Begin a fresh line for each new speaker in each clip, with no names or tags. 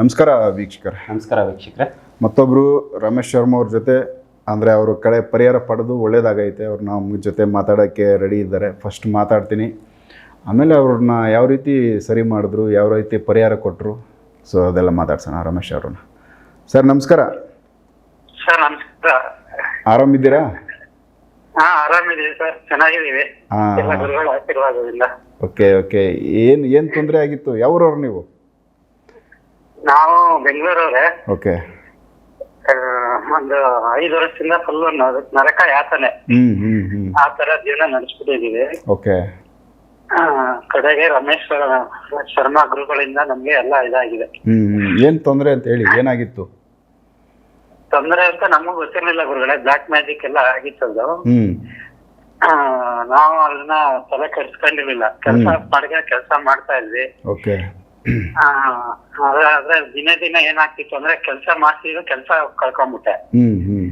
ನಮಸ್ಕಾರ ವೀಕ್ಷಕರೇ.
ನಮಸ್ಕಾರ ವೀಕ್ಷಕರೇ.
ಮತ್ತೊಬ್ಬರು ರಮೇಶ್ ಶರ್ಮಾ ಅವ್ರ ಜೊತೆ ಅಂದರೆ ಅವರು ಕಡೆ ಪರಿಹಾರ ಪಡೆದು ಒಳ್ಳೇದಾಗೈತೆ ಅವ್ರು ನಮ್ಮ ಜೊತೆ ಮಾತಾಡೋಕ್ಕೆ ರೆಡಿ ಇದ್ದಾರೆ. ಫಸ್ಟ್ ಮಾತಾಡ್ತೀನಿ. ಆಮೇಲೆ ಅವ್ರನ್ನ ಯಾವ ರೀತಿ ಸರಿ ಮಾಡಿದ್ರು ಯಾವ ರೀತಿ ಪರಿಹಾರ ಕೊಟ್ಟರು ಸೊ ಅದೆಲ್ಲ ಮಾತಾಡ್ಸೋಣ ರಮೇಶ್ ಅವ್ರನ್ನ. ಸರ್ ನಮಸ್ಕಾರ.
ಸರ್ ನಮಸ್ಕಾರ.
ಆರಾಮಿದ್ದೀರಾ?
ಹಾ ಆರಾಮಿದ್ದೀವಿ ಸರ್ ಚೆನ್ನಾಗಿದ್ದೀವಿ.
ಹಾಂ.
ಎಲ್ಲ ಗುರುಗಳ ಆಶೀರ್ವಾದದಿಂದ.
ಓಕೆ ಓಕೆ ಏನು ಏನು ತೊಂದರೆ ಆಗಿತ್ತು? ಯಾವ್ರವ್ರು ನೀವು?
ನಾವು ಬೆಂಗಳೂರವ್ರೆ.
ಓಕೆ.
ಒಂದು ಐದು ವರ್ಷದಿಂದ ಫುಲ್ ನರಕ ಯಾತನೆ. ಆ ತರ ಜೀವನ ನಡೆಸ್ಬಿಟ್ಟಿದೀವಿ
ಓಕೆ.
ಆ, ಕಡೆಗೆ ರಮೇಶ್ ಶರ್ಮಾ ಗುರುಗಳಿಂದ ನಮ್ಗೆ ಎಲ್ಲ ಇದಾಗಿದೆ.
ಏನ್ ತೊಂದರೆ ಅಂತ ಹೇಳಿ ಏನಾಗಿತ್ತು?
ತೊಂದರೆ ಅಂತ ನಮಗ್ ಗೊತ್ತಿರ್ಲಿಲ್ಲ ಗುರುಗಳೇ ಬ್ಲಾಕ್ ಮ್ಯಾಜಿಕ್ ಎಲ್ಲ ಆಗಿತ್ತದು. ಆ, ನಾವು ಅದನ್ನ ತಲೆ ಕೆಡ್ಸ್ಕೊಂಡಿರ್ಲಿಲ್ಲ. ಕೆಲಸ ಮಾಡಿದ್ರೆ ಕೆಲಸ ಮಾಡ್ತಾ ಇದ್ವಿ.
ಓಕೆ.
ಆದ್ರೆ ದಿನೇ ದಿನ ಏನಾಗ್ತಿತ್ತು ಅಂದ್ರೆ ಕೆಲಸ ಮಾಡ್ತಿದ್ರು ಕೆಲಸ ಕಳ್ಕೊಂಡ್ಬಿಟ್ಟೆ
ಹ್ಮ್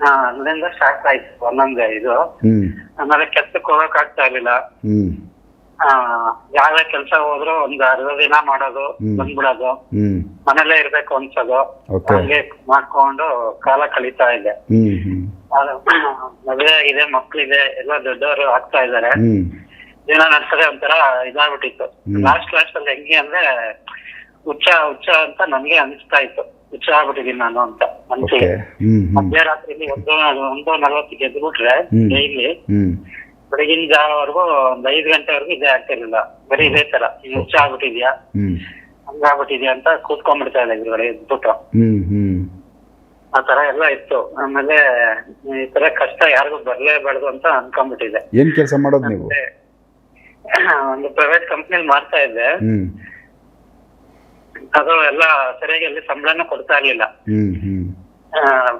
ಹಾ ಅಲ್ಲಿಂದ ಸ್ಟಾರ್ಟ್ ಆಯ್ತು ಒಂದೊಂದೇ ಇದು. ಆಮೇಲೆ ಕೆಲ್ಸಕ್ಕೆ ಹೋಗಕ್ ಆಗ್ತಾ ಇರ್ಲಿಲ್ಲ.
ಹ್ಮ್.
ಆ ಯಾವ್ದೇ ಕೆಲ್ಸ ಹೋದ್ರು ಒಂದ್ ಅರ್ಧ ದಿನ ಮಾಡೋದು. ಬಂದ್ಬಿಡೋದು. ಮನೇಲೆ ಇರ್ಬೇಕು ಅನ್ಸೋದು. ಹಂಗೆ ಮಾಡ್ಕೊಂಡು ಕಾಲ ಕಳೀತಾ ಇದೆ ಮದುವೆ ಆಗಿದೆ ಮಕ್ಳಿದೆ ಎಲ್ಲ ದೊಡ್ಡವರು ಆಗ್ತಾ ಇದಾರೆ ಜೀವನ ನಡ್ಸದೆ ಒಂಥರ ಇದಾಗ್ಬಿಟ್ಟಿತ್ತು. ಲಾಸ್ಟ್ ಲಾಸ್ಟ್ ಅಲ್ಲಿ ಹೆಂಗೆ ಅಂದ್ರೆ ಹುಚ್ಚ ಹುಚ್ಚ ಅಂತ ನನ್ಗೆ ಅನಿಸ್ತಾ ಇತ್ತು. ಹುಚ್ಚ ಆಗ್ಬಿಟ್ಟಿದೀನಿ ನಾನು ಅಂತ ಮನ್ಸಿಗೆ.
ಮಧ್ಯರಾತ್ರಿ
ಮಧ್ಯರಾತ್ರಿಲಿ ಒಂದು ಒಂದು ನಲ್ವತ್ತಿಗೆ ಎದ್ದು ಬಿಟ್ರೆ ಡೈಲಿ ಬೆಳಗಿನ ಜಾವವರೆಗೂ ಒಂದ್ ಐದು ಗಂಟೆವರೆಗೂ ಇದೇ ಆಗ್ತಿರ್ಲಿಲ್ಲ ಬರೀ ಇದೇ ತರ. ಹುಚ್ಚ ಆಗ್ಬಿಟ್ಟಿದ್ಯಾ? ಹಂಗಾಗ್ಬಿಟ್ಟಿದ್ಯಾ ಅಂತ ಕೂತ್ಕೊಂಡ್ಬಿಡ್ತಾ ಇಲ್ಲ ಇದ್ರೊಳಗೆ ಎದ್ಬಿಟ್ಟು. ಆ ತರ ಎಲ್ಲ ಇತ್ತು. ಆಮೇಲೆ ಈ ತರ ಕಷ್ಟ ಯಾರಿಗೂ ಬರ್ಲೇಬಾರ್ದು ಅಂತ ಅನ್ಕೊಂಡ್ಬಿಟ್ಟಿದೆ
ಏನ್ ಕೆಲಸ ಮಾಡೋದು ನೀವು?
ಒಂದು ಪ್ರೈವೇಟ್ ಕಂಪ್ನಿಲಿ ಮಾಡ್ತಾ ಇದ್ದೆ. ಅದು ಎಲ್ಲ ಸರಿಯಾಗಿ ಅಲ್ಲಿ ಸಂಬಳನೂ ಕೊಡ್ತಾ ಇರ್ಲಿಲ್ಲ.
ಹ್ಮ್ ಹ್ಮ್.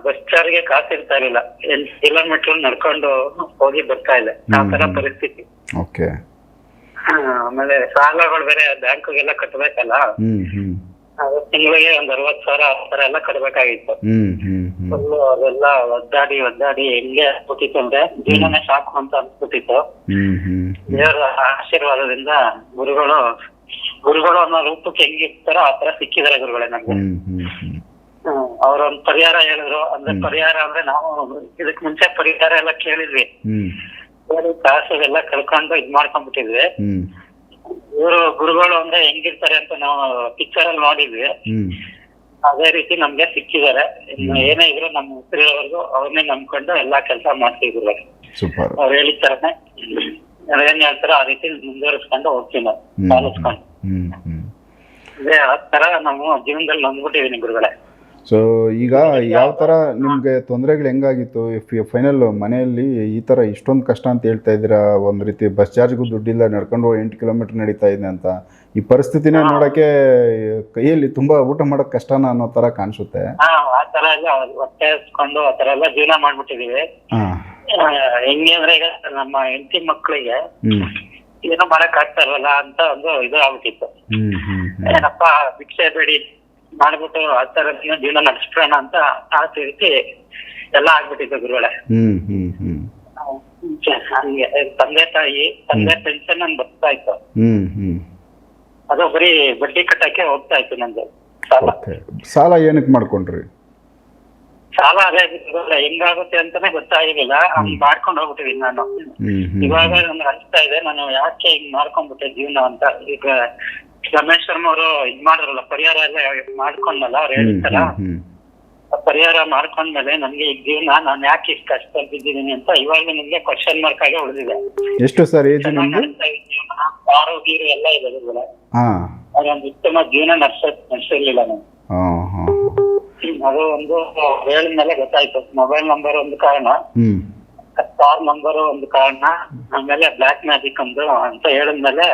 ಬಸ್ ಚಾರ್ಗೆ ಕಾಸು ಇರ್ತಾ ಇರ್ಲಿಲ್ಲ. ಎಂಟು ಕಿಲೋಮೀಟರ್ ನಡ್ಕೊಂಡು ಹೋಗಿ ಬರ್ತಾ ಇದೆ ಆ ತರ ಪರಿಸ್ಥಿತಿ.
ಓಕೆ
ಆ, ಆಮೇಲೆ ಸಾಲಗಳು ಬೇರೆ ಬ್ಯಾಂಕ್ಗೆಲ್ಲ ಕಟ್ಟಬೇಕಲ್ಲ
ಹ್ಮ್ ಹ್ಮ್.
ಅದು ತಿಂಗಳಿಗೆ ಒಂದ್ ಅರವತ್ ಸಾವಿರ ಆ ತರ ಎಲ್ಲ ಕಟ್ಬೇಕಾಗಿತ್ತು.
ಹ್ಮ್ ಹ್ಞೂ ಹ್ಞೂ
ಫುಲ್ ಅದೆಲ್ಲ ಒದ್ದಾಡಿ ಒದ್ದಾಡಿ ಹೆಂಗೆ ಅಂದ್ರೆ ಜೀವನನೇ ಸಾಕು ಅಂತ ಅನ್ಸ್ಬಿಟ್ಟಿತ್ತು. ದೇವರ ಆಶೀರ್ವಾದದಿಂದ ಗುರುಗಳು ಗುರುಗಳು ಅನ್ನೋ ರೂಪಕ್ಕೆ ಹೆಂಗಿರ್ತಾರೋ ಆ ತರ ಸಿಕ್ಕಿದಾರೆ ಗುರುಗಳೇ ನಮ್ಗೆ. ಅವ್ರೊಂದ್ ಪರಿಹಾರ ಹೇಳಿದ್ರು. ಅಂದ್ರೆ ಪರಿಹಾರ ಅಂದ್ರೆ ನಾವು ಇದಕ್ ಮುಂಚೆ ಪರಿಹಾರ ಎಲ್ಲ ಕೇಳಿದ್ವಿ.
ಹ್ಞೂ
ಕೇಳಿ ಕಾಸು ಎಲ್ಲ ಕಳ್ಕೊಂಡು ಇದ್ ಮಾಡ್ಕೊಂಡ್ಬಿಟ್ಟಿದ್ವಿ. ಇವರು ಗುರುಗಳು ಅಂದ್ರೆ ಹೆಂಗಿರ್ತಾರೆ ಅಂತ ನಾವು ಪಿಕ್ಚರ್ ಅಲ್ಲಿ ನೋಡಿದ್ವಿ. ಅದೇ ರೀತಿ ನಮ್ಗೆ ಸಿಕ್ಕಿದ್ದಾರೆ. ಇನ್ನು ಏನೇ ಇದ್ರು ನಮ್ಮ ಹೆಸರಿರೋರ್ಗು ಅವ್ರನ್ನೇ ನಂಬ್ಕೊಂಡು ಎಲ್ಲಾ ಕೆಲಸ ಮಾಡ್ತಿದ್ರು.
ಸೂಪರ್.
ಅವ್ರು ಹೇಳಿದ ತರನೇ ಏನ್ ಹೇಳ್ತಾರೋ ಆ ರೀತಿ ಮುಂದುವರಿಸ್ಕೊಂಡು ಹೋಗ್ತೀವಿ ನಾವು
ಹ್ಮ್.
ಪಾಲಿಸ್ಕೊಂಡು.
ಹ್ಞೂ ಹ್ಞೂ
ಅದೇ ಆ ತರ ನಾವು ಜೀವನದಲ್ಲಿ ನಂಬ್ಬಿಟ್ಟಿದೀನಿ ಗುರುಗಳೇ.
ಸೊ ಈಗ ಯಾವ ಥರ ನಿಮಗೆ ತೊಂದರೆಗಳು ಹೆಂಗಾಗಿತ್ತು? ಫೈನಲ್ ಮನೆಯಲ್ಲಿ ಈ ಥರ ಇಷ್ಟೊಂದು ಕಷ್ಟ ಅಂತ ಹೇಳ್ತಾ ಇದ್ದೀರಾ? ಒಂದು ರೀತಿ ಬಸ್ ಚಾರ್ಜ್ಗೂ ದುಡ್ಡಿಲ್ಲ ನಡ್ಕೊಂಡು ಎಂಟು ಕಿಲೋಮೀಟರ್ ನಡೀತಾ ಇದೆ ಅಂತ. ಈ ಪರಿಸ್ಥಿತಿನೇ ನೋಡೋಕ್ಕೆ ಕೈಯಲ್ಲಿ ತುಂಬಾ ಊಟ ಮಾಡೋಕ್ ಕಷ್ಟನ ಅನ್ನೋ ಥರ ಕಾಣಿಸುತ್ತೆ.
ಆ ತರ ಎಲ್ಲ ಹೊಟ್ಟೆ ಹಸ್ಕೊಂಡು ಆ ತರ ಎಲ್ಲ ಜೀವನ ಮಾಡ್ಬಿಟ್ಟಿದೀವಿ. ಹೆಂಗೆ ಅಂದ್ರೆ ಈಗ ನಮ್ಮ ಹೆಂಡತಿ
ಮಕ್ಕಳಿಗೆ
ಏನೋ ಮಾಡಕ್ ಆಗ್ತಾ ಇರಲ್ಲ ಅಂತ ಒಂದು ಇದು ಆಗ್ಬಿಟ್ಟಿತ್ತು. ಏನಪ್ಪ ಭಿಕ್ಷೆ ಬೇಡಿ. ಮಾಡ್ಬಿಟ್ಟು ಆ ತರ ಜೀವನ ನಡೆಸ್ಬಿಡೋಣ ಅಂತ ಆಸೆ ರೀತಿ ಎಲ್ಲ ಆಗ್ಬಿಟ್ಟಿತ್ತು ಗುರುಗಳೇ. ಹಂಗೆ ತಂದೆ ತಾಯಿ ತಂದೆ ಪೆನ್ಷನ್ ನನ್ ಬರ್ತಾ ಇತ್ತು. ಅದು ಬರೀ ಬಡ್ಡಿ ಕಟ್ಟಕ್ಕೆ ಹೋಗ್ತಾ ಇತ್ತು ನಂದು. ಸಾಲ.
ಓಕೆ. ಸಾಲ ಏನಕ್ಕೆ ಮಾಡ್ಕೊಂಡ್ರಿ?
ಸಾಲ ಅದೇ ಗುರುಗಳೇ, ಹೆಂಗಾಗುತ್ತೆ ಅಂತಾನೆ ಗೊತ್ತಾಗಿರ್ಲಿಲ್ಲ. ಹಂಗ್ ಮಾಡ್ಕೊಂಡು ಹೋಗ್ಬಿಟ್ಟಿದೀನಿ ನಾನು. ಇವಾಗ ನನ್ಗೆ ಅನಿಸ್ತಾ ಇದೆ ನಾನು ಯಾಕೆ ಹಿಂಗ್ ಮಾಡ್ಕೊಂಡ್ಬಿಟ್ಟೆ ಜೀವನ ಅಂತ. ಈಗ ರಮೇಶ್ ಶರ್ಮಾ ಅವರು ಇದ್ ಮಾಡಿದ್ರಲ್ಲ ಪರಿಹಾರ ಎಲ್ಲ ಮಾಡ್ಕೊಂಡಲ್ಲ ಅವ್ರು ಹೇಳ್ತಾರ ಪರಿಹಾರ ಮಾಡ್ಕೊಂಡ್ಮೇಲೆ ನನ್ಗೆ ಈ ಜೀವನ ನಾನು ಯಾಕೆ ಇಷ್ಟು ಕಷ್ಟ ಬಿದ್ದಿದ್ದೀನಿ ಅಂತ ಇವಾಗ ನಿಮ್ಗೆ ಕ್ವಶನ್ ಮಾರ್ಕ್ ಆಗಿ ಉಳಿದಿದೆ.
ಎಷ್ಟು ಸರ್ ಏಜ್
ನಿಮ್ದು? ಆರೋಗ್ಯ ಎಲ್ಲ ಇದೆ ಅದೊಂದು ಉತ್ತಮ ಜೀವನ ನಡ್ಸ ನಡ್ಸಿರ್ಲಿಲ್ಲ ನಾನು. ಅದು ಒಂದು ಹೇಳಿದ್ಮೇಲೆ ಗೊತ್ತಾಯ್ತು. ಮೊಬೈಲ್ ನಂಬರ್ ಒಂದು ಕಾರಣ. ಕಾರ್ ನಂಬರ್ ಒಂದು ಕಾರಣ. ಆಮೇಲೆ ಬ್ಲಾಕ್ ಮ್ಯಾಜಿಕ್ ಒಂದು ಅಂತ ಹೇಳಿದ್ಮೇಲೆ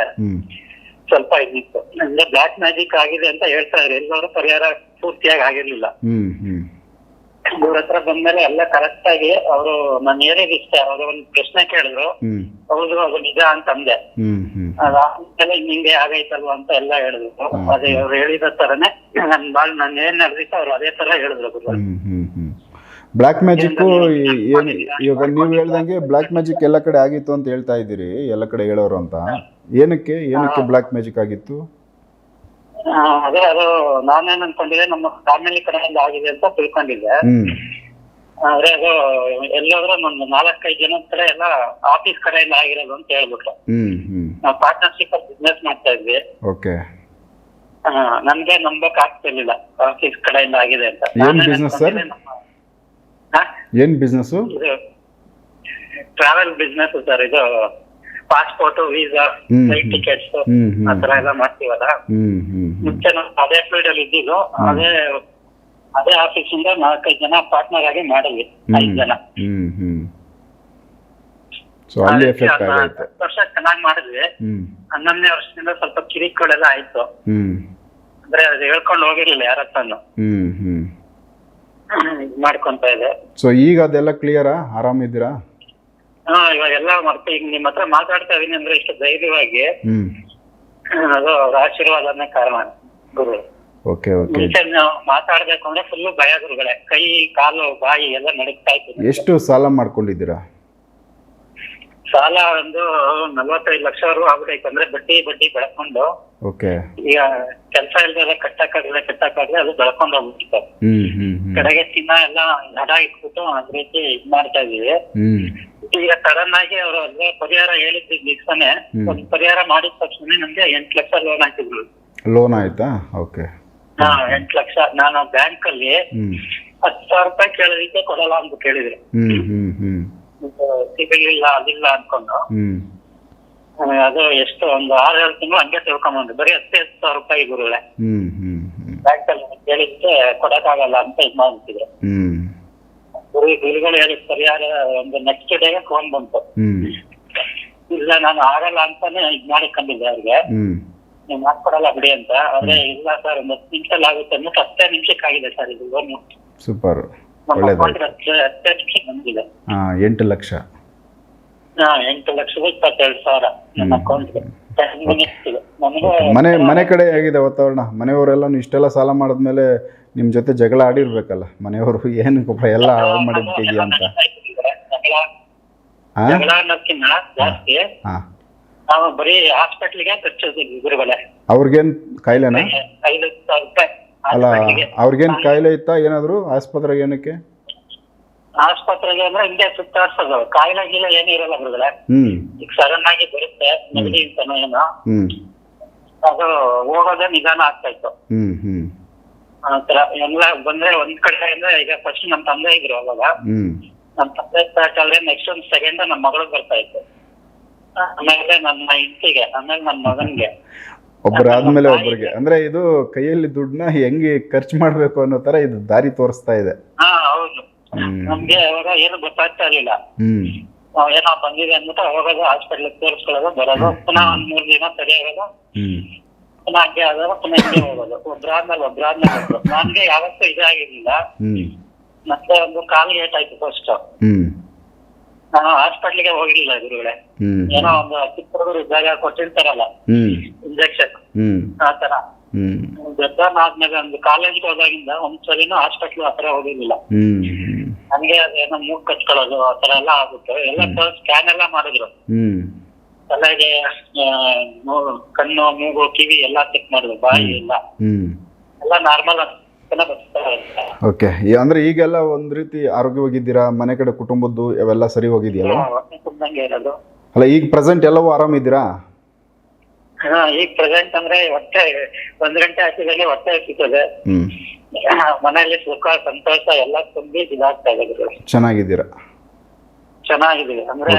ಸ್ವಲ್ಪ ಇದಿತ್ತು. ಅಂದ್ರೆ ಬ್ಲಾಕ್ ಮ್ಯಾಜಿಕ್ ಆಗಿದೆ ಅಂತ ಹೇಳ್ತಾ ಇದ್ರು. ಎಲ್ಲರೂ ಪರಿಹಾರ ಪೂರ್ತಿಯಾಗಿ ಆಗಿರ್ಲಿಲ್ಲ.
ಹ್ಮ್
ಇವ್ರ ಹತ್ರ ಬಂದ್ಮೇಲೆ ಎಲ್ಲ ಕರೆಕ್ಟ್ ಆಗಿ ಅವರು ನಾನು ಏನೇನು ಇಷ್ಟ. ಅವರು ಒಂದು ಪ್ರಶ್ನೆ ಕೇಳಿದ್ರು. ಹೌದು ಅದು ನಿಜ ಅಂತ ಅಂದೆ.
ಹ್ಞೂ ಹ್ಞೂ
ಅದಾದ್ಮೇಲೆ ನಿಂಗೆ ಆಗೈತಲ್ವಾ ಅಂತ ಎಲ್ಲ ಹೇಳಿದ್ರು. ಅದೇ ಅವ್ರು ಹೇಳಿದ ತರನೇ ನನ್ ಬಾಳ್ ನಾನು ಏನ್ ನಡೆದಿತ್ತು ಅವ್ರು ಅದೇ ತರ ಹೇಳಿದ್ರು ಗುರು
ಬ್ಲ್ಯಾಕ್ ಮ್ಯಾಜಿಕ್ಕು ಏನು ಇವಾಗ ನೀವು ಹೇಳ್ದಂಗೆ ಬ್ಲಾಕ್ ಮ್ಯಾಜಿಕ್ ಎಲ್ಲ ಕಡೆ ಆಗಿತ್ತು ಅಂತ ಹೇಳ್ತಾ ಇದ್ದೀರಿ ಎಲ್ಲ ಕಡೆ ಹೇಳೋರು ಅಂತ. ಏನಕ್ಕೆ ಏನಕ್ಕೆ ಬ್ಲ್ಯಾಕ್ ಮ್ಯಾಜಿಕ್ ಆಗಿತ್ತು?
ಆ, ಅದೇ ಅದು ನಾನೇನ್ ಅನ್ಕೊಂಡಿದ್ದೆ ನಮ್ಮ ಫ್ಯಾಮಿಲಿ ಕಡೆಯಿಂದ ಆಗಿದೆ ಅಂತ ತಿಳ್ಕೊಂಡಿದ್ದೆ.
ಹ್ಮ್.
ಆದ್ರೆ ಅದು ಎಲ್ಲಾದ್ರೂ ಒಂದು ನಾಲ್ಕೈದು ಜನ ಕಡೆ ಎಲ್ಲ ಆಫೀಸ್ ಕಡೆಯಿಂದ ಆಗಿರೋದು ಅಂತ ಹೇಳ್ಬಿಟ್ಟು
ಹ್ಮ್ ಹ್ಮ್.
ನಾವು ಪಾರ್ಟ್ನರ್ಶಿಪ್ ಅಲ್ಲಿ ಬಿಸ್ನೆಸ್ ಮಾಡ್ತಾ ಇದ್ವಿ.
ಓಕೆ.
ಆ, ನನ್ಗೆ ನಂಬಕ್ ಆಗ್ತಿರ್ಲಿಲ್ಲ ಆಫೀಸ್ ಕಡೆಯಿಂದ ಆಗಿದೆ ಅಂತ.
ಏನ್
ನಾನೇನ್
business, sir?
ಅನ್ಕೊಂಡಿದ್ದೆ ನಮ್ಮ- ಹಾ?
ಏನು ಬಿಸ್ನೆಸ್ಸು
ಇದು ಟ್ರಾವೆಲ್ ಬಿಸ್ನೆಸ್ ಸರ್ ಇದು passport visa
hmm,
flight
hmm.
Tickets
hmm hmm.
ಆ ತರ ಎಲ್ಲ ಮಾಡ್ತೀವಲ್ಲ?
ಹ್ಮ್ ಹ್ಮ್ ಹ್ಮ್.
ಮುಂಚೆ ನಾವು ಅದೇ ಫೀಲ್ಡ್ ಅಲ್ಲಿ ಇದ್ದಿದ್ದು ಅದೇ ಅದೇ ಆಫೀಸ್ ಇಂದ ನಾಲ್ಕೈದು ಜನ ಪಾರ್ಟ್ನರ್ ಆಗಿ ಮಾಡಿದ್ವಿ ಐದು ಜನ.
ಹ್ಮ್ ಹ್ಮ್. ಸೊ ಅಲ್ಲಿ ಎಫೆಕ್ಟ್
ಅದನ್ನ
ಆಗೈತೆ
ಹತ್ತು ವರ್ಷ ಚೆನ್ನಾಗಿ ಮಾಡಿದ್ವಿ.
ಹ್ಮ್.
ಹನ್ನೊಂದನೇ ವರ್ಷದಿಂದ ಸ್ವಲ್ಪ ಕಿರಿಕಗಳೆಲ್ಲ ಆಯ್ತು.
ಹ್ಮ್.
ಅಂದ್ರೆ ಅದು ಹೇಳ್ಕೊಂಡು ಹೋಗಿರ್ಲಿಲ್ಲ ಯಾರ ಹತ್ರನು.
ಹ್ಮ್ ಹ್ಮ್.
ಮಾಡ್ಕೊಂತ ಇದೆ.
ಸೊ ಈಗ ಅದೆಲ್ಲ ಕ್ಲಿಯರಾ ಆರಾಮಿದ್ದೀರಾ?
ಹಾ ಇವಾಗೆಲ್ಲ ಮರ್ತು ಈಗ ನಿಮ್ ಹತ್ರ ಮಾತಾಡ್ತಾ ಇದೀನಿ ಅಂದ್ರೆ ಇಷ್ಟು ಧೈರ್ಯವಾಗಿ.
ಹ್ಮ್.
ಅದು ಅವ್ರ ಆಶೀರ್ವಾದನೇ ಕಾರಣ ಗುರು.
Okay okay.
ಮುಂಚೆ ನಾವು ಮಾತಾಡ್ಬೇಕು ಅಂದ್ರೆ ಫುಲ್ ಭಯ ಗುರುಗಳೇ. ಕೈ ಕಾಲು ಬಾಯಿ ಎಲ್ಲ ನಡುಗ್ತಾ ಇತ್ತು.
ಎಷ್ಟು ಸಾಲ ಮಾಡ್ಕೊಂಡಿದ್ದೀರಾ?
ಸಾಲ ಒಂದು ನಲ್ವತ್ತೈದು ಲಕ್ಷ ಆಗ್ಬಿಟ್ಟೈತೆ ಅಂದ್ರೆ ಬಡ್ಡಿ ಬಡ್ಡಿ ಬೆಳ್ಕೊಂಡು
ಓಕೆ.
ಈಗ ಕೆಲಸ ಇಲ್ದೇ ಕಟ್ಟಕ್ಕಾಗಲ್ಲ ಕಟ್ಟಕ್ಕಾಗಲ್ಲ ಅದು ಬೆಳ್ಕೊಂಡು ಹೋಗ್ಬಿಟ್ಟಿತ್ತು
ಹ್ಮ್ ಹ್ಮ್ ಹ್ಮ್.
ಕಡೆಗೆ ಚಿನ್ನ ಎಲ್ಲ ನಡ ಇಟ್ಬಿಟ್ಟು ಅದ್ ರೀತಿ ಇದ್ ಮಾಡ್ತಾ ಇದೀವಿ
ಹ್ಮ್.
ಈಗ ಸಡನ್ ಆಗಿ ಅವರು ಅಲ್ಲೇ ಪರಿಹಾರ ಹೇಳಿದ್ ದಿವ್ಸನೇ ಒಂದು ಪರಿಹಾರ ಮಾಡಿದ ತಕ್ಷಣ ನಮ್ಗೆ ಎಂಟ್ ಲಕ್ಷ ಲೋನ್ ಹಾಕಿದ್ರು.
ಲೋನ್ ಆಯ್ತಾ? ಓಕೆ.
ಹಾ ಎಂಟ್ ಲಕ್ಷ. ನಾನು ಬ್ಯಾಂಕ್ ಅಲ್ಲಿ
ಹ್ಮ್.
ಹತ್ತು ಸಾವಿರ ರೂಪಾಯಿ ಕೇಳೋದಿಕ್ಕೆ ಕೊಡಲ್ಲ ಅಂತ ಕೇಳಿದ್ರು.
ಹ್ಮ್ ಹ್ಮ್
ಇಲ್ಲ ಅದಿಲ್ಲ ಅನ್ಕೊಂಡು.
ಹ್ಮ್.
ಅದು ಎಷ್ಟು ಒಂದು ಆರು ಏಳು ತಿಂಗಳು ಹಂಗೆ ತಿಳ್ಕೊಂಬಂದು. ಬರೀ ಹತ್ತು ಹತ್ತು ಸಾವಿರ ರೂಪಾಯಿ ಗುರುಗಳೇ.
ಹ್ಮ್ ಹ್ಮ್ ಹ್ಮ್.
ಕೇಳಿದ್ರೆ ಕೊಡಕ್ಕಾಗಲ್ಲ ಅಂತ ಇದ್ಮಾಡ್ತಿದ್ರು
ಹ್ಮ್.
ಗುರು ಗುರುಗಳು ಹೇಳಿದ ಪರಿಹಾರ ಒಂದು ನೆಕ್ಸ್ಟ್ ಡೇ ಫೋನ್ ಬಂತು.
ಹ್ಮ್.
ಇಲ್ಲ ನಾನು ಆಗಲ್ಲ ಅಂತಾನೆ ಇದ್ ಮಾಡಿಕೊಂಡಿದ್ದೆ ಅವ್ರಿಗೆ.
ಹ್ಮ್.
ನೀವು ಮಾಡ್ಕೊಡಲ್ಲ ಬಿಡಿ ಅಂತ. ಆದ್ರೆ ಇಲ್ಲ ಸರ್ ಒಂದು ಹತ್ತು ನಿಮಿಷದಲ್ಲಿ ಆಗುತ್ತೆ ಅಂದ್ಬಿಟ್ಟು ಹತ್ತೇ ನಿಮಿಷಕ್ಕಾಗಿದೆ ಸರ್ ಇದು ಲೋನ್
ಸೂಪರ್.
ನಮ್ಮ ಹತ್ತೇ ಹತ್ತೇ ನಿಮಿಷಕ್ಕೆ ಬಂದಿದೆ.
ಹಾಂ ಎಂಟು ಲಕ್ಷ.
ಹಾ ಎಂಟು ಲಕ್ಷದ ಇಪ್ಪತ್ತೆರಡು ಸಾವಿರ ನನ್ನ ಅಕೌಂಟ್ಗೆ
ಮನೆ ಮನೆ ಕಡೆ ಆಗಿದೆ ವಾತಾವರಣ? ಮನೆಯವರೆಲ್ಲ ಇಷ್ಟೆಲ್ಲ ಸಾಲ ಮಾಡಿದ್ಮೇಲೆ ನಿಮ್ಮ ಜೊತೆ ಜಗಳ ಆಡಿರ್ಬೇಕಲ್ಲ? ಮನೆಯವರು ಏನಕ್ಕಪ್ಪ ಎಲ್ಲ ಹಾಳು ಮಾಡಿಬಿಟ್ಟಿದ್ಯಾ ಅಂತ?
ಜಗಳ ಅನ್ನೋದ್ಕಿಂತ ಜಾಸ್ತಿ.
ಹಾಂ.
ನಾವು ಬರೀ ಹಾಸ್ಪಿಟ್ಲಿಗೆ ಖರ್ಚಿದ್ವಿ ಗುರುಗಳೇ.
ಅವ್ರಿಗೇನು ಕಾಯಿಲೆನಾ?
ಐದು ಸಾವಿರ ರೂಪಾಯಿ.
ಅಲ್ಲ ಅವ್ರಿಗೇನ್ ಕಾಯಿಲೆ ಇತ್ತಾ ಏನಾದ್ರು? ಆಸ್ಪತ್ರೆಗೆ ಏನಕ್ಕೆ?
ಆಸ್ಪತ್ರೆಗೆ ಅಂದ್ರೆ ಹಿಂಗೆ ಸುತ್ತಾಡ್ಸೋದು ಕಾಯಿಲೆ ಗೀಲೆ ಏನೂ ಇರಲ್ಲ ಗುರುಗಳೇ.
ಹ್ಞೂ
ಈಗ ಸಡನ್ ಆಗಿ ಬರುತ್ತೆ ನೆಗಡಿ ಅಂತಾನೋ ಏನೋ. ಅದು ಹೋಗೋದೇ ನಿಧಾನ ಆಗ್ತಾ ಇತ್ತು. ಆತರ ಎಲ್ಲ ಬಂದ್ರೆ ಒಂದ್ ಕಡೆ ಅಂದ್ರೆ ಈಗ ಫಸ್ಟ್ ನಮ್ ತಂದೆ ಇದ್ರು ಅವಾಗ. ನಮ್ ತಂದೆ ಸ್ಟಾರ್ಟ್ ಆದ್ರೆ ನೆಕ್ಸ್ಟ್ ಒಂದ್ ಸೆಕೆಂಡ್ ನಮ್ಮ ಮಗಳು ಬರ್ತಾ ಇತ್ತು. ಆಮೇಲೆ ನನ್ನ ಹೆಂಡತಿಗೆ ಆಮೇಲೆ ನನ್ನ ಮಗನ್ಗೆ.
ಒಬ್ಬರು ಆದ್ಮೇಲೆ ಒಬ್ಬರಿಗೆ ಅಂದ್ರೆ ಇದು ಕೈಯಲ್ಲಿ ದುಡ್ಡನ್ನ ಹೆಂಗೆ ಖರ್ಚು ಮಾಡ್ಬೇಕು ಅನ್ನೋ ತರ ಇದು ದಾರಿ ತೋರಿಸ್ತಾ ಇದೆ.
ಹಾ ಹೌದು.
ಹ್ಮ್.
ನಮ್ಗೆ ಅವಾಗ ಏನು ಗೊತ್ತಾಗ್ತಾ ಇರ್ಲಿಲ್ಲ.
ಹ್ಮ್.
ಏನೋ ಬಂದಿದೆ ಅಂದ್ಬಿಟ್ಟು ಹೋಗೋದು ಹಾಸ್ಪಿಟ್ಲ್ ತೋರಿಸ್ಕೊಳ್ಳೋದು ಬರೋದು. ಪುನಃ ಒಂದ್ ಮೂರ್ ದಿನ ಸರಿ ಆಗೋದು.
ಹ್ಮ್.
ಪುನಃ ಹಂಗೆ ಆದಾಗ ಪುನಃ ಹಿಂಗೆ ಹೋಗೋದು. ಒಬ್ರಾದ್ಮೇಲೆ ಒಬ್ರಾದ್ಮೇಲೆ ಒಬ್ರು ನನ್ಗೆ ಯಾವತ್ತೂ ಇದಾಗಿರ್ಲಿಲ್ಲ.
ಹ್ಮ್.
ಮತ್ತೆ ಒಂದು ಕಾಲು ಆಯ್ತು ಫಸ್ಟ್
ಹ್ಮ್.
ನಾನು ಹಾಸ್ಪಿಟ್ಲಿಗೆ ಹೋಗಿರ್ಲಿಲ್ಲ ಗುರುಗಳೇ.
ಹ್ಮ್.
ಏನೋ ಒಂದು ಚಿತ್ರದುರ್ಗ ಇದ್ದಾಗ ಕೊಟ್ಟಿರ್ತಾರಲ್ಲ.
ಹ್ಮ್.
ಇಂಜೆಕ್ಷನ್
ಹ್ಮ್.
ಆ ತರ
ಹ್ಮ್.
ಬೆದ್ದಾನ್ ಆದ್ಮೇಲೆ ಒಂದು ಕಾಲೇಜ್ಗೆ ಹೋದಾಗಿಂದ ಒಂದ್ಸಲಿನೂ ಹಾಸ್ಪಿಟ್ಲ್ ಆತರ ಹೋಗಿರ್ಲಿಲ್ಲ.
ಹ್ಮ್.
ನನ್ಗೆ ಅದೇನೋ ಮೂಗ್ ಕಚ್ಕೊಳ್ಳೋದು ಆ ತರ ಎಲ್ಲ ಆಗುತ್ತೆ. ಎಲ್ಲ ಸ್ಕ್ಯಾನ್ ಎಲ್ಲ ಮಾಡಿದ್ರು.
ಹ್ಮ್.
ತಲೆಗೆ ಆ, ಮೂ- ಕಣ್ಣು ಮೂಗು ಕಿವಿ ಎಲ್ಲ ಚೆಕ್ ಮಾಡಿದ್ರು ಬಾಯಿ ಎಲ್ಲ.
ಹ್ಮ್.
ಎಲ್ಲ ನಾರ್ಮಲ್
ಓಕೆ. ಅಂದ್ರೆ ಈಗೆಲ್ಲ ಒಂದ್ ರೀತಿ ಆರೋಗ್ಯವಾಗಿದ್ದೀರಾ? ಮನೆ ಕಡೆ ಕುಟುಂಬದ್ದು ಅವೆಲ್ಲ ಸರಿ ಹೋಗಿದೆಯಲ್ಲ?
ತುಂಬಂಗೆ ಇರೋದು.
ಅಲ್ಲ ಈಗ ಪ್ರೆಸೆಂಟ್ ಎಲ್ಲವೂ ಆರಾಮಿದ್ದೀರಾ?
ಹಾ ಈಗ ಪ್ರೆಸೆಂಟ್ ಅಂದ್ರೆ ಹೊಟ್ಟೆ ಒಂದ್ ಗಂಟೆ ಆಚೆದಲ್ಲಿ ಹೊಟ್ಟೆ ಸಿಗ್ತದೆ
ಹ್ಮ್.
ಮನೆಯಲ್ಲಿ ಸುಖ ಸಂತೋಷ ಎಲ್ಲ ತುಂಬಿ ಇದಾಗ್ತಾ ಇದೆ.
ಚೆನ್ನಾಗಿದ್ದೀರಾ?
ಚೆನ್ನಾಗಿದೆ ಅಂದ್ರೆ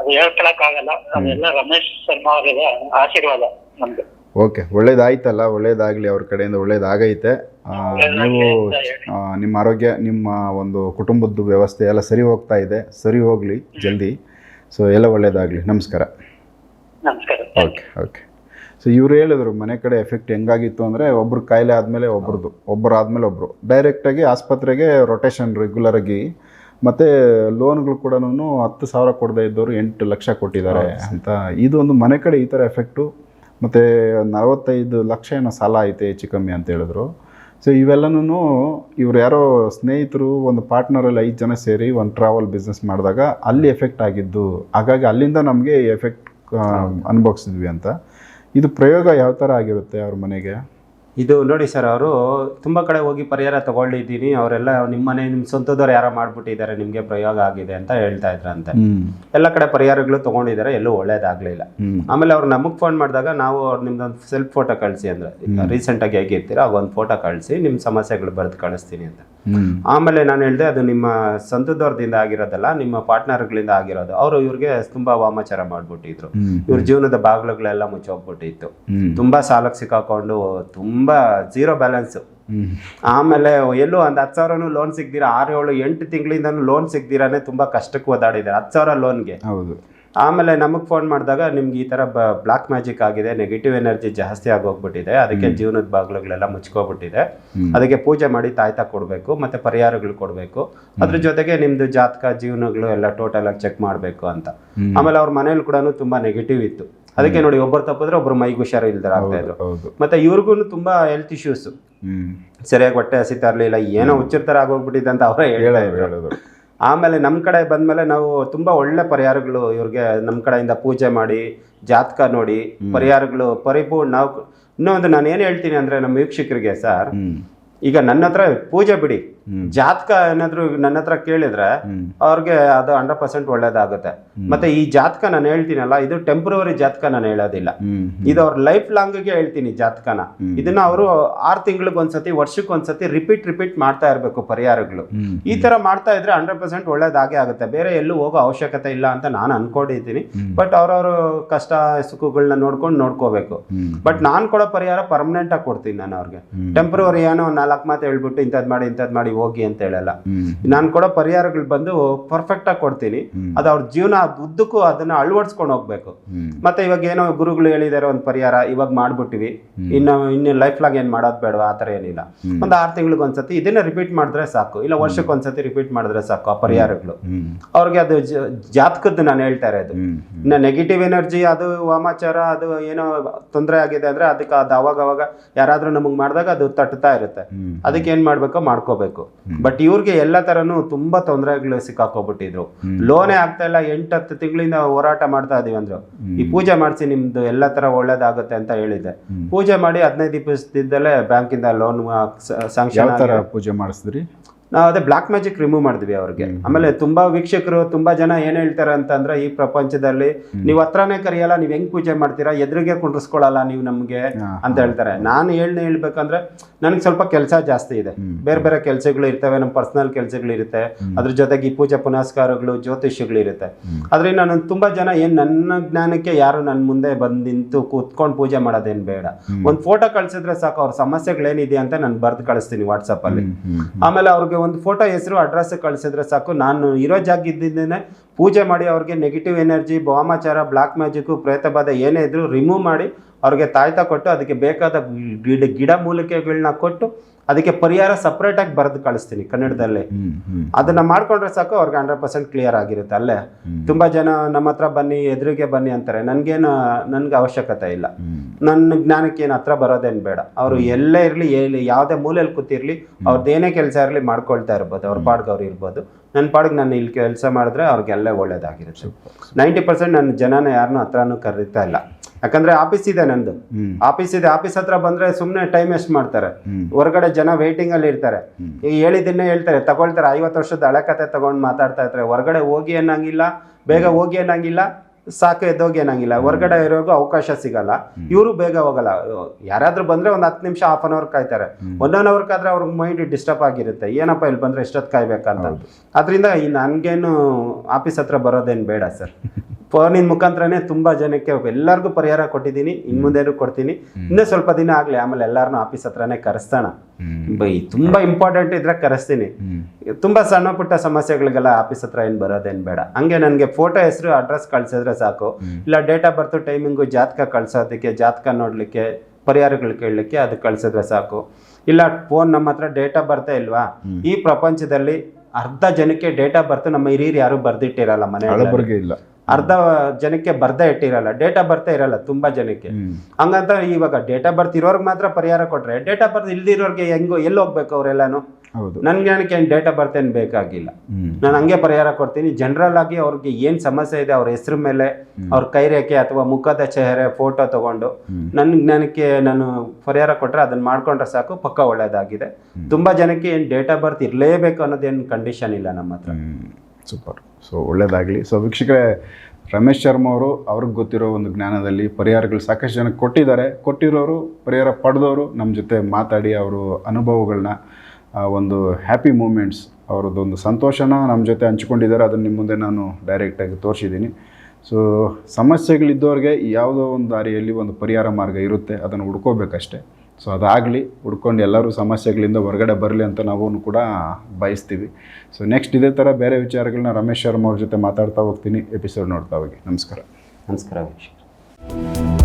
ಅದು ಹೇಳ್ಕೊಳಕ್ ಆಗಲ್ಲ. ಅದೆಲ್ಲ ರಮೇಶ್ ಶರ್ಮಾ ಅವರಿಗೆ ಆಶೀರ್ವಾದ ನಮ್ಗೆ.
ಓಕೆ ಒಳ್ಳೇದಾಯ್ತಲ್ಲ. ಒಳ್ಳೇದಾಗ್ಲಿ ಅವ್ರ ಕಡೆಯಿಂದ. ಒಳ್ಳೇದಾಗೈತೆ. ಆ, ನೀವು ಆ, ನಿಮ್ಮ ಆರೋಗ್ಯ ನಿಮ್ಮ ಒಂದು ಕುಟುಂಬದ್ದು ವ್ಯವಸ್ಥೆ ಎಲ್ಲ ಸರಿ ಹೋಗ್ತಾ ಇದೆ. ಸರಿ ಹೋಗ್ಲಿ ಜಲ್ದಿ. ಸೊ ಎಲ್ಲ ಒಳ್ಳೇದಾಗಲಿ. ನಮಸ್ಕಾರ.
ನಮಸ್ಕಾರ.
ಓಕೆ ಓಕೆ ಸೊ ಇವ್ರು ಹೇಳಿದ್ರು ಮನೆ ಕಡೆ ಎಫೆಕ್ಟ್ ಹೆಂಗಾಗಿತ್ತು ಅಂದರೆ ಒಬ್ರು ಕಾಯಿಲೆ ಆದಮೇಲೆ ಒಬ್ರದ್ದು ಒಬ್ಬರು ಆದಮೇಲೆ ಒಬ್ಬರು ಡೈರೆಕ್ಟಾಗಿ ಆಸ್ಪತ್ರೆಗೆ ರೊಟೇಷನ್ ರೆಗ್ಯುಲರಾಗಿ ಮತ್ತು ಲೋನ್ಗಳು ಕೂಡ ಹತ್ತು ಸಾವಿರ ಕೊಡದೇ ಇದ್ದವರು ಎಂಟು ಲಕ್ಷ ಕೊಟ್ಟಿದ್ದಾರೆ ಅಂತ. ಇದು ಒಂದು ಮನೆ ಕಡೆ ಈ ಥರ ಎಫೆಕ್ಟು ಮತ್ತು ನಲವತ್ತೈದು ಲಕ್ಷ ಏನೋ ಸಾಲ ಐತೆ ಹೆಚ್ಚು ಕಮ್ಮಿ ಅಂತ ಹೇಳಿದ್ರು. ಸೊ ಇವೆಲ್ಲನೂ ಇವ್ರು ಯಾರೋ ಸ್ನೇಹಿತರು ಒಂದು ಪಾರ್ಟ್ನರಲ್ಲಿ ಐದು ಜನ ಸೇರಿ ಒಂದು ಟ್ರಾವೆಲ್ ಬಿಸ್ನೆಸ್ ಮಾಡಿದಾಗ ಅಲ್ಲಿ ಎಫೆಕ್ಟ್ ಆಗಿದ್ದು. ಹಾಗಾಗಿ ಅಲ್ಲಿಂದ ನಮಗೆ ಎಫೆಕ್ಟ್ ಅನುಭವಿಸಿದ್ವಿ ಅಂತ. ಇದು ಪ್ರಯೋಗ ಯಾವ ಥರ ಆಗಿರುತ್ತೆ ಅವ್ರ ಮನೆಗೆ?
ಇದು ನೋಡಿ ಸರ್ ಅವರು ತುಂಬ ಕಡೆ ಹೋಗಿ ಪರಿಹಾರ ತೊಗೊಂಡಿದ್ದೀನಿ ಅವರೆಲ್ಲ ನಿಮ್ಮನೆ ನಿಮ್ಮ ಸ್ವಂತದವ್ರು ಯಾರೋ ಮಾಡಿಬಿಟ್ಟಿದ್ದಾರೆ ನಿಮಗೆ ಪ್ರಯೋಗ ಆಗಿದೆ ಅಂತ ಹೇಳ್ತಾ ಇದ್ರಂತೆ. ಎಲ್ಲ ಕಡೆ ಪರಿಹಾರಗಳು ತಗೊಂಡಿದ್ದಾರೆ ಎಲ್ಲೂ ಒಳ್ಳೇದಾಗಲಿಲ್ಲ. ಆಮೇಲೆ ಅವ್ರು ನಮಗೆ ಫೋನ್ ಮಾಡಿದಾಗ ನಾವು ಅವ್ರು ನಿಮ್ದೊಂದು ಸೆಲ್ಫ್ ಫೋಟೋ ಕಳಿಸಿ ಅಂದ್ರೆ ರೀಸೆಂಟಾಗಿ ಹೇಗಿರ್ತೀರೋ ಆಗೊಂದು ಫೋಟೋ ಕಳಿಸಿ ನಿಮ್ಮ ಸಮಸ್ಯೆಗಳು ಬರೆದು ಕಳಿಸ್ತೀನಿ ಅಂತ. ಆಮೇಲೆ ನಾನು ಹೇಳಿದೆ ಅದು ನಿಮ್ಮ ಸಂತದವ್ರದಿಂದ ಆಗಿರೋದಲ್ಲ ನಿಮ್ಮ ಪಾರ್ಟ್ನರ್ಗಳಿಂದ ಆಗಿರೋದು. ಅವರು ಇವ್ರಿಗೆ ತುಂಬಾ ವಾಮಾಚಾರ ಮಾಡ್ಬಿಟ್ಟಿದ್ರು. ಇವ್ರ ಜೀವನದ ಬಾಗಿಲುಗಳೆಲ್ಲ ಮುಚ್ಚೋಗ್ಬಿಟ್ಟಿತ್ತು ತುಂಬಾ ಸಾಲಕ್ಕೆ ಸಿಕ್ಕಾಕೊಂಡು ತುಂಬಾ ಜೀರೋ ಬ್ಯಾಲೆನ್ಸ್. ಆಮೇಲೆ ಎಲ್ಲೂ ಒಂದು ಹತ್ತು ಸಾವಿರನೂ ಲೋನ್ ಸಿಗ್ದಿರ ಆರು ಏಳು ಎಂಟು ತಿಂಗಳಿಂದನೂ ಲೋನ್ ಸಿಗ್ದಿರಾನೆ ತುಂಬಾ ಕಷ್ಟಕ್ಕೆ ಓದಾಡಿದ್ದಾರೆ ಹತ್ತು ಸಾವಿರ ಲೋನ್ಗೆ
ಹೌದು.
ಆಮೇಲೆ ನಮಗೆ ಫೋನ್ ಮಾಡಿದಾಗ ನಿಮ್ಗೆ ಈ ಥರ ಬ್ಲಾಕ್ ಮ್ಯಾಜಿಕ್ ಆಗಿದೆ ನೆಗೆಟಿವ್ ಎನರ್ಜಿ ಜಾಸ್ತಿ ಆಗೋಗ್ಬಿಟ್ಟಿದೆ. ಅದಕ್ಕೆ ಜೀವನದ ಬಾಗಿಲುಗಳೆಲ್ಲ ಮುಚ್ಕೋಬಿಟ್ಟಿದೆ. ಅದಕ್ಕೆ ಪೂಜೆ ಮಾಡಿ ತಾಯ್ತಾ ಕೊಡಬೇಕು ಮತ್ತೆ ಪರಿಹಾರಗಳು ಕೊಡಬೇಕು. ಅದ್ರ ಜೊತೆಗೆ ನಿಮ್ದು ಜಾತಕ ಜೀವನಗಳು ಎಲ್ಲ ಟೋಟಲ್ ಆಗಿ ಚೆಕ್ ಮಾಡಬೇಕು ಅಂತ. ಆಮೇಲೆ ಅವ್ರ ಮನೇಲಿ ಕೂಡ ತುಂಬಾ ನೆಗೆಟಿವ್ ಇತ್ತು. ಅದಕ್ಕೆ ನೋಡಿ ಒಬ್ಬರು ತಪ್ಪಿದ್ರೆ ಒಬ್ರು ಮೈಗೆ ಹುಷಾರು ಇಲ್ದಾರ ಆಗ್ತಾ ಇದ್ರು. ಮತ್ತೆ ಇವ್ರಿಗೂ ತುಂಬಾ ಹೆಲ್ತ್ ಇಶ್ಯೂಸ್ ಸರಿಯಾಗಿ ಹೊಟ್ಟೆ ಹಸಿತಾ ಇರ್ಲಿಲ್ಲ ಏನೋ ಹುಚ್ಚಿರ್ತಾರ ಆಗೋಗ್ಬಿಟ್ಟಿದೆ ಅಂತ ಅವರೇ ಹೇಳ್ತಾ ಇದ್ರು.
ಹೇಳೋದು.
ಆಮೇಲೆ ನಮ್ಮ ಕಡೆ ಬಂದ್ಮೇಲೆ ನಾವು ತುಂಬಾ ಒಳ್ಳೆ ಪರಿಹಾರಗಳು ಇವ್ರಿಗೆ ನಮ್ಮ ಕಡೆಯಿಂದ ಪೂಜೆ ಮಾಡಿ ಜಾತಕ ನೋಡಿ ಪರಿಹಾರಗಳು ಪರಿಪೂರ್ಣ ನಾವು ಇನ್ನೊಂದು ನಾನು ಏನು ಹೇಳ್ತೀನಿ ಅಂದ್ರೆ ನಮ್ಮ ವೀಕ್ಷಕರಿಗೆ ಸರ್ ಈಗ ನನ್ನ ಹತ್ರ ಪೂಜೆ ಬಿಡಿ. ಜಾತಕ ಏನಾದ್ರು ನನ್ನ ಹತ್ರ ಕೇಳಿದ್ರೆ ಅವ್ರಿಗೆ ಅದು ಹಂಡ್ರೆಡ್ ಪರ್ಸೆಂಟ್ ಒಳ್ಳೇದಾಗುತ್ತೆ. ಮತ್ತೆ ಈ ಜಾತಕ ನಾನು ಹೇಳ್ತೀನಲ್ಲ ಇದು ಟೆಂಪ್ರವರಿ ಜಾತಕ ನಾನು ಹೇಳೋದಿಲ್ಲ. ಇದು ಅವ್ರ ಲೈಫ್ ಲಾಂಗ್ಗೆ ಹೇಳ್ತೀನಿ ಜಾತಕನ. ಇದನ್ನ ಅವರು ಆರು ತಿಂಗಳಿಗೆ ಒಂದ್ಸತಿ ವರ್ಷಕ್ಕೆ ಒಂದ್ಸತಿ ರಿಪೀಟ್ ರಿಪೀಟ್ ಮಾಡ್ತಾ ಇರಬೇಕು ಪರಿಹಾರಗಳು. ಈ ತರ ಮಾಡ್ತಾ ಇದ್ರೆ ಹಂಡ್ರೆಡ್ ಪರ್ಸೆಂಟ್ ಒಳ್ಳೇದಾಗೆ ಆಗುತ್ತೆ. ಬೇರೆ ಎಲ್ಲೂ ಹೋಗೋ ಅವಶ್ಯಕತೆ ಇಲ್ಲ ಅಂತ ನಾನು ಅನ್ಕೊಂಡಿದ್ದೀನಿ. ಬಟ್ ಅವ್ರವ್ರ ಕಷ್ಟ ಸುಖಗಳನ್ನ ನೋಡ್ಕೊಂಡು ನೋಡ್ಕೋಬೇಕು. ಬಟ್ ನಾನು ಕೊಡೋ ಪರಿಹಾರ ಪರ್ಮನೆಂಟ್ ಆಗಿ ಕೊಡ್ತೀನಿ ನಾನು ಅವ್ರಿಗೆ. ಟೆಂಪ್ರವರಿ ಏನೋ ನಾಲ್ಕು ಮಾತು ಹೇಳ್ಬಿಟ್ಟು ಇಂಥದ್ ಮಾಡಿ ಇಂಥದ್ ಮಾಡಿ ಹೋಗಿ ಅಂತ ಹೇಳಲ್ಲ. ನಾನು ಕೊಡೋ ಪರಿಹಾರಗಳು ಬಂದು ಪರ್ಫೆಕ್ಟ್ ಆಗಿ ಕೊಡ್ತೀನಿ. ಅದು ಅವ್ರ ಜೀವನ ಉದ್ದಕ್ಕೂ ಅದನ್ನ ಅಳವಡಿಸ್ಕೊಂಡು ಹೋಗ್ಬೇಕು. ಮತ್ತೆ ಇವಾಗ ಏನೋ ಗುರುಗಳು ಹೇಳಿದಾರೆ ಒಂದು ಪರಿಹಾರ ಇವಾಗ ಮಾಡ್ಬಿಟ್ಟಿವಿ. ಇನ್ನು ಇನ್ನು ಲೈಫ್ ಲಾಗ್ ಏನು ಮಾಡೋದು ಬೇಡ ಆ ಥರ ಏನಿಲ್ಲ. ಒಂದು ಆರು ತಿಂಗಳಿಗೆ ಒಂದ್ಸತಿ ಇದನ್ನ ರಿಪೀಟ್ ಮಾಡಿದ್ರೆ ಸಾಕು. ಇಲ್ಲ ವರ್ಷಕ್ಕೆ ಒಂದ್ಸತಿ ರಿಪೀಟ್ ಮಾಡಿದ್ರೆ ಸಾಕು ಆ ಪರಿಹಾರಗಳು. ಅವ್ರಿಗೆ ಅದು ಜಾತಕದ್ದು ನಾನು ಹೇಳ್ತಾ ಇರೋದು. ಇನ್ನು ನೆಗೆಟಿವ್ ಎನರ್ಜಿ ಅದು ವಾಮಾಚಾರ ಅದು ಏನೋ ತೊಂದರೆ ಆಗಿದೆ ಅಂದ್ರೆ ಅದಕ್ಕೆ ಅದು ಅವಾಗ ಅವಾಗ ಯಾರಾದ್ರೂ ನಮಗೆ ಮಾಡಿದಾಗ ಅದು ತಟ್ಟುತ್ತಾ ಇರುತ್ತೆ. ಅದಕ್ಕೆ ಏನ್ ಮಾಡ್ಬೇಕು ಮಾಡ್ಕೋಬೇಕು. ಬಟ್ ಇವ್ರಿಗೆ ಎಲ್ಲ ತರನು ತುಂಬಾ ತೊಂದರೆಗಳು ಸಿಕ್ಕಾಕೋಬಿಟ್ಟಿದ್ರು ಲೋನೇ ಆಗ್ತಾ ಇಲ್ಲ ಎಂಟು ಹತ್ತು ತಿಂಗಳಿಂದ ಹೋರಾಟ ಮಾಡ್ತಾ ಇದೀವಿ ಅಂದ್ರು. ಈ ಪೂಜೆ ಮಾಡಿಸಿ ನಿಮ್ದು ಎಲ್ಲ ತರ ಒಳ್ಳೇದಾಗುತ್ತೆ ಅಂತ ಹೇಳಿದ್ದೆ. ಪೂಜೆ ಮಾಡಿ ಹದಿನೈದು ದಿವಸದಿಂದಲೇ ಬ್ಯಾಂಕಿಂದ ಲೋನ್
ಸಾಂಕ್ಷನ್
ಸ್ಯಾಂಕ್ಷನ್
ಪೂಜೆ ಮಾಡಿಸಿದ್ರಿ?
ನಾವು ಅದೇ ಬ್ಲಾಕ್ ಮ್ಯಾಜಿಕ್ ರಿಮೂವ್ ಮಾಡಿದ್ವಿ ಅವ್ರಿಗೆ. ಆಮೇಲೆ ತುಂಬಾ ವೀಕ್ಷಕರು ತುಂಬಾ ಜನ ಏನ್ ಹೇಳ್ತಾರೆ ಅಂತಂದ್ರೆ ಈ ಪ್ರಪಂಚದಲ್ಲಿ ನೀವು ಹತ್ರನೇ ಕರಿಯಲ್ಲ ನೀವ್ ಹೆಂಗ್ ಪೂಜೆ ಮಾಡ್ತೀರಾ ಎದುರಿಗೆ ಕುಂಡ್ರಿಸ್ಕೊಳಲ್ಲ ನೀವು ನಮ್ಗೆ ಅಂತ ಹೇಳ್ತಾರೆ. ನಾನು ಹೇಳ್ನೆ ಹೇಳ್ಬೇಕಂದ್ರೆ ನನಗೆ ಸ್ವಲ್ಪ ಕೆಲಸ ಜಾಸ್ತಿ ಇದೆ. ಬೇರೆ ಬೇರೆ ಕೆಲಸಗಳು ಇರ್ತವೆ ನಮ್ಮ ಪರ್ಸನಲ್ ಕೆಲಸಗಳು ಇರುತ್ತೆ. ಅದ್ರ ಜೊತೆಗೆ ಈ ಪೂಜೆ ಪುನಸ್ಕಾರಗಳು ಜ್ಯೋತಿಷ್ಯಗಳು ಇರುತ್ತೆ. ಆದ್ರೆ ನಾನು ತುಂಬಾ ಜನ ಏನ್ ನನ್ನ ಜ್ಞಾನಕ್ಕೆ ಯಾರು ನನ್ನ ಮುಂದೆ ಬಂದು ನಿಂತು ಕೂತ್ಕೊಂಡು ಪೂಜೆ ಮಾಡೋದೇನ್ ಬೇಡ. ಒಂದ್ ಫೋಟೋ ಕಳ್ಸಿದ್ರೆ ಸಾಕು ಅವ್ರ ಸಮಸ್ಯೆಗಳೇನಿದೆ ಅಂತ ನಾನು ಬರ್ದು ಕಳಿಸ್ತೀನಿ ವಾಟ್ಸಪ್ ಅಲ್ಲಿ. ಆಮೇಲೆ ಅವ್ರಿಗೆ ಒಂದು ಫೋಟೋ ಹೆಸರು ಅಡ್ರೆಸ್ ಕಳಿಸಿದ್ರೆ ಸಾಕು. ನಾನು ಇರೋ ಜಾಗ ಇದ್ದಿದ್ದೇನೆ ಪೂಜೆ ಮಾಡಿ ಅವ್ರಿಗೆ ನೆಗೆಟಿವ್ ಎನರ್ಜಿ ಭವಾಮಾಚಾರ ಬ್ಲಾಕ್ ಮ್ಯಾಜಿಕ್ ಪ್ರೇತ ಬಾಧೆ ಏನೇ ಇದ್ದರೂ ರಿಮೂವ್ ಮಾಡಿ ಅವ್ರಿಗೆ ತಾಯ್ತಾ ಕೊಟ್ಟು, ಅದಕ್ಕೆ ಬೇಕಾದ ಗಿಡ ಗಿಡ ಮೂಲಿಕೆಗಳನ್ನ ಕೊಟ್ಟು ಅದಕ್ಕೆ ಪರಿಹಾರ ಸಪ್ರೇಟ್ ಆಗಿ ಬರೆದು ಕಳಿಸ್ತೀನಿ ಕನ್ನಡದಲ್ಲಿ. ಅದನ್ನ ಮಾಡ್ಕೊಂಡ್ರೆ ಸಾಕು ಅವ್ರಿಗೆ ಹಂಡ್ರೆಡ್ ಪರ್ಸೆಂಟ್ ಕ್ಲಿಯರ್ ಆಗಿರುತ್ತೆ ಅಲ್ಲೇ. ತುಂಬಾ ಜನ ನಮ್ಮ ಹತ್ರ ಬನ್ನಿ ಎದುರಿಗೆ ಬನ್ನಿ ಅಂತಾರೆ. ನನ್ಗೇನು ನನ್ಗೆ ಅವಶ್ಯಕತೆ ಇಲ್ಲ. ನನ್ನ ಜ್ಞಾನಕ್ಕೆ ಏನು ಹತ್ರ ಬರೋದೇನು ಬೇಡ. ಅವರು ಎಲ್ಲೇ ಇರಲಿ ಎಲ್ಲಿ ಯಾವುದೇ ಮೂಲೆಯಲ್ಲಿ ಕೂತಿರ್ಲಿ ಅವ್ರದ್ದು ಏನೇ ಕೆಲಸ ಇರಲಿ ಮಾಡ್ಕೊಳ್ತಾ ಇರ್ಬೋದು. ಅವ್ರ ಪಾಡ್ಗೆ ಅವ್ರು ಇರ್ಬೋದು. ನನ್ನ ಪಾಡ್ಗೆ ನಾನು ಇಲ್ಲಿ ಕೆಲಸ ಮಾಡಿದ್ರೆ ಅವ್ರಿಗೆಲ್ಲ ಒಳ್ಳೇದಾಗಿರುತ್ತೆ. ನೈಂಟಿ ಪರ್ಸೆಂಟ್ ನನ್ನ ಜನನ ಯಾರನ್ನೂ ಹತ್ರನೂ ಕರೀತಾ ಇಲ್ಲ. ಯಾಕಂದ್ರೆ ಆಫೀಸ್ ಇದೆ ನಂದು. ಆಫೀಸ್ ಇದೆ ಆಫೀಸ್ ಹತ್ರ ಬಂದ್ರೆ ಸುಮ್ಮನೆ ಟೈಮ್ ವೇಸ್ಟ್ ಮಾಡ್ತಾರೆ. ಹೊರಗಡೆ ಜನ ವೇಟಿಂಗ್ ಅಲ್ಲಿ ಇರ್ತಾರೆ. ಈಗ ಹೇಳಿದ್ದನ್ನೇ ಹೇಳ್ತಾರೆ ತಗೊಳ್ತಾರೆ. ಐವತ್ತು ವರ್ಷದ ಹಳೆ ಕತೆ ತಗೊಂಡು ಮಾತಾಡ್ತಾ ಇರ್ತಾರೆ. ಹೊರಗಡೆ ಹೋಗಿ ಅನ್ನಂಗಿಲ್ಲ ಬೇಗ ಹೋಗಿ ಅನ್ನಂಗಿಲ್ಲ. ಸಾಕು ಎದ್ದೋಗಿ ಅನ್ನಂಗಿಲ್ಲ. ಹೊರಗಡೆ ಇರೋರ್ಗು ಅವಕಾಶ ಸಿಗಲ್ಲ. ಇವರು ಬೇಗ ಹೋಗಲ್ಲ. ಯಾರಾದ್ರೂ ಬಂದ್ರೆ ಒಂದು ಹತ್ತು ನಿಮಿಷ ಹಾಫ್ ಅನ್ ಅವರ್ ಕಾಯ್ತಾರೆ. ಒನ್ ಅನ್ ಅವರ್ ಕಾದ್ರೆ ಅವ್ರ ಮೈಂಡ್ ಡಿಸ್ಟರ್ಬ್ ಆಗಿರುತ್ತೆ. ಏನಪ್ಪ ಇಲ್ಲಿ ಬಂದ್ರೆ ಎಷ್ಟೊತ್ತು ಕಾಯ್ಬೇಕಂತ. ಅದರಿಂದ ಈ ನನ್ಗೇನು ಆಫೀಸ್ ಹತ್ರ ಬರೋದೇನು ಬೇಡ ಸರ್. ಫೋನಿನ ಮುಖಾಂತರನೇ ತುಂಬಾ ಜನಕ್ಕೆ ಎಲ್ಲರಿಗೂ ಪರಿಹಾರ ಕೊಟ್ಟಿದ್ದೀನಿ. ಇನ್ ಮುಂದೇನು ಕೊಡ್ತೀನಿ. ಇನ್ನೂ ಸ್ವಲ್ಪ ದಿನ ಆಗ್ಲಿ ಆಮೇಲೆ ಎಲ್ಲಾರನು ಆಫೀಸ್ ಹತ್ರನೇ ಕರೆಸ್ತಾನ ಬೈ ತುಂಬಾ ಇಂಪಾರ್ಟೆಂಟ್ ಇದ್ರೆ ಕರೆಸ್ತೀನಿ. ತುಂಬಾ ಸಣ್ಣ ಪುಟ್ಟ ಸಮಸ್ಯೆಗಳಿಗೆಲ್ಲ ಆಫೀಸ್ ಹತ್ರ ಏನು ಬರೋದೇನು ಬೇಡ. ಹಂಗೆ ನನಗೆ ಫೋಟೋ ಹೆಸರು ಅಡ್ರೆಸ್ ಕಳ್ಸಿದ್ರೆ ಸಾಕು. ಇಲ್ಲ ಡೇಟ್ ಆಫ್ ಬರ್ತ್ ಟೈಮಿಂಗು ಜಾತಕ ಕಳ್ಸೋದಕ್ಕೆ ಜಾತಕ ನೋಡ್ಲಿಕ್ಕೆ ಪರಿಹಾರಗಳು ಕೇಳಲಿಕ್ಕೆ ಅದು ಕಳ್ಸಿದ್ರೆ ಸಾಕು. ಇಲ್ಲ ಫೋನ್ ನಮ್ಮ ಹತ್ರ ಡೇಟ್ ಆಫ್ ಬರ್ತೇ ಇಲ್ವಾ? ಈ ಪ್ರಪಂಚದಲ್ಲಿ ಅರ್ಧ ಜನಕ್ಕೆ ಡೇಟ್ ಆಫ್ ಬರ್ತ್ ನಮ್ಮ ಹಿರಿಯರು ಯಾರು ಬರ್ದಿಟ್ಟಿರಲ್ಲ ಮನೆ
ಇಲ್ಲ.
ಅರ್ಧ ಜನಕ್ಕೆ ಬರ್ದೇ ಇಟ್ಟಿರಲ್ಲ ಡೇಟ್ ಆಫ್ ಬರ್ತಾ ಇರಲ್ಲ ತುಂಬಾ ಜನಕ್ಕೆ. ಹಂಗಂತ ಇವಾಗ ಡೇಟ್ ಆಫ್ ಬರ್ತ್ ಇರೋರ್ಗೆ ಮಾತ್ರ ಪರಿಹಾರ ಕೊಟ್ರೆ ಡೇಟ್ ಆಫ್ ಬರ್ತ್ ಇಲ್ದಿರೋರ್ಗೆ ಹೆಂಗೋ ಎಲ್ಲಿ ಹೋಗ್ಬೇಕು ಅವರೆಲ್ಲಾನು?
ಹೌದು.
ನನ್ನ ಜ್ಞಾನಕ್ಕೆ ಏನು ಡೇಟಾ ಆಫ್ ಬರ್ತ್ ಏನು ಬೇಕಾಗಿಲ್ಲ. ನಾನು ಹಂಗೆ ಪರಿಹಾರ ಕೊಡ್ತೀನಿ. ಜನರಲ್ ಆಗಿ ಅವ್ರಿಗೆ ಏನು ಸಮಸ್ಯೆ ಇದೆ ಅವ್ರ ಹೆಸರು ಮೇಲೆ ಅವ್ರ ಕೈರೇಖೆ ಅಥವಾ ಮುಖದ ಚೆಹರೆ ಫೋಟೋ ತಗೊಂಡು ನನ್ನ ಜ್ಞಾನಕ್ಕೆ ನಾನು ಪರಿಹಾರ ಕೊಟ್ಟರೆ ಅದನ್ನ ಮಾಡ್ಕೊಂಡ್ರೆ ಸಾಕು ಪಕ್ಕ ಒಳ್ಳೇದಾಗಿದೆ. ತುಂಬ ಜನಕ್ಕೆ ಏನು ಡೇಟ್ ಆಫ್ ಬರ್ತ್ ಇರಲೇಬೇಕು ಅನ್ನೋದೇನು ಕಂಡೀಷನ್ ಇಲ್ಲ ನಮ್ಮ ಹತ್ರ.
ಸೂಪರ್ ಸೊ ಒಳ್ಳೇದಾಗಲಿ. ಸೊ ವೀಕ್ಷಕರೇ ರಮೇಶ್ ಶರ್ಮಾ ಅವರು ಅವ್ರಿಗೆ ಗೊತ್ತಿರೋ ಒಂದು ಜ್ಞಾನದಲ್ಲಿ ಪರಿಹಾರಗಳು ಸಾಕಷ್ಟು ಜನಕ್ಕೆ ಕೊಟ್ಟಿದ್ದಾರೆ. ಕೊಟ್ಟಿರೋರು ಪರಿಹಾರ ಪಡೆದವರು ನಮ್ಮ ಜೊತೆ ಮಾತಾಡಿ ಅವರು ಅನುಭವಗಳನ್ನ ಆ ಒಂದು ಹ್ಯಾಪಿ ಮೂಮೆಂಟ್ಸ್ ಅವ್ರದ್ದೊಂದು ಸಂತೋಷನ ನಮ್ಮ ಜೊತೆ ಹಂಚ್ಕೊಂಡಿದ್ದಾರೆ. ಅದನ್ನು ನಿಮ್ಮ ಮುಂದೆ ನಾನು ಡೈರೆಕ್ಟಾಗಿ ತೋರಿಸಿದ್ದೀನಿ. ಸೊ ಸಮಸ್ಯೆಗಳಿದ್ದವ್ರಿಗೆ ಯಾವುದೋ ಒಂದು ದಾರಿಯಲ್ಲಿ ಒಂದು ಪರಿಹಾರ ಮಾರ್ಗ ಇರುತ್ತೆ. ಅದನ್ನು ಹುಡ್ಕೋಬೇಕಷ್ಟೆ. ಸೊ ಅದಾಗಲಿ ಹುಡ್ಕೊಂಡು ಎಲ್ಲರೂ ಸಮಸ್ಯೆಗಳಿಂದ ಹೊರಗಡೆ ಬರಲಿ ಅಂತ ನಾವು ಕೂಡ ಬಯಸ್ತೀವಿ. ಸೊ ನೆಕ್ಸ್ಟ್ ಇದೇ ಥರ ಬೇರೆ ವಿಚಾರಗಳನ್ನ ರಮೇಶ್ ಶರ್ಮ ಅವ್ರ ಜೊತೆ ಮಾತಾಡ್ತಾ ಹೋಗ್ತೀನಿ. ಎಪಿಸೋಡ್ ನೋಡ್ತಾ ಹೋಗಿ. ನಮಸ್ಕಾರ.
ನಮಸ್ಕಾರ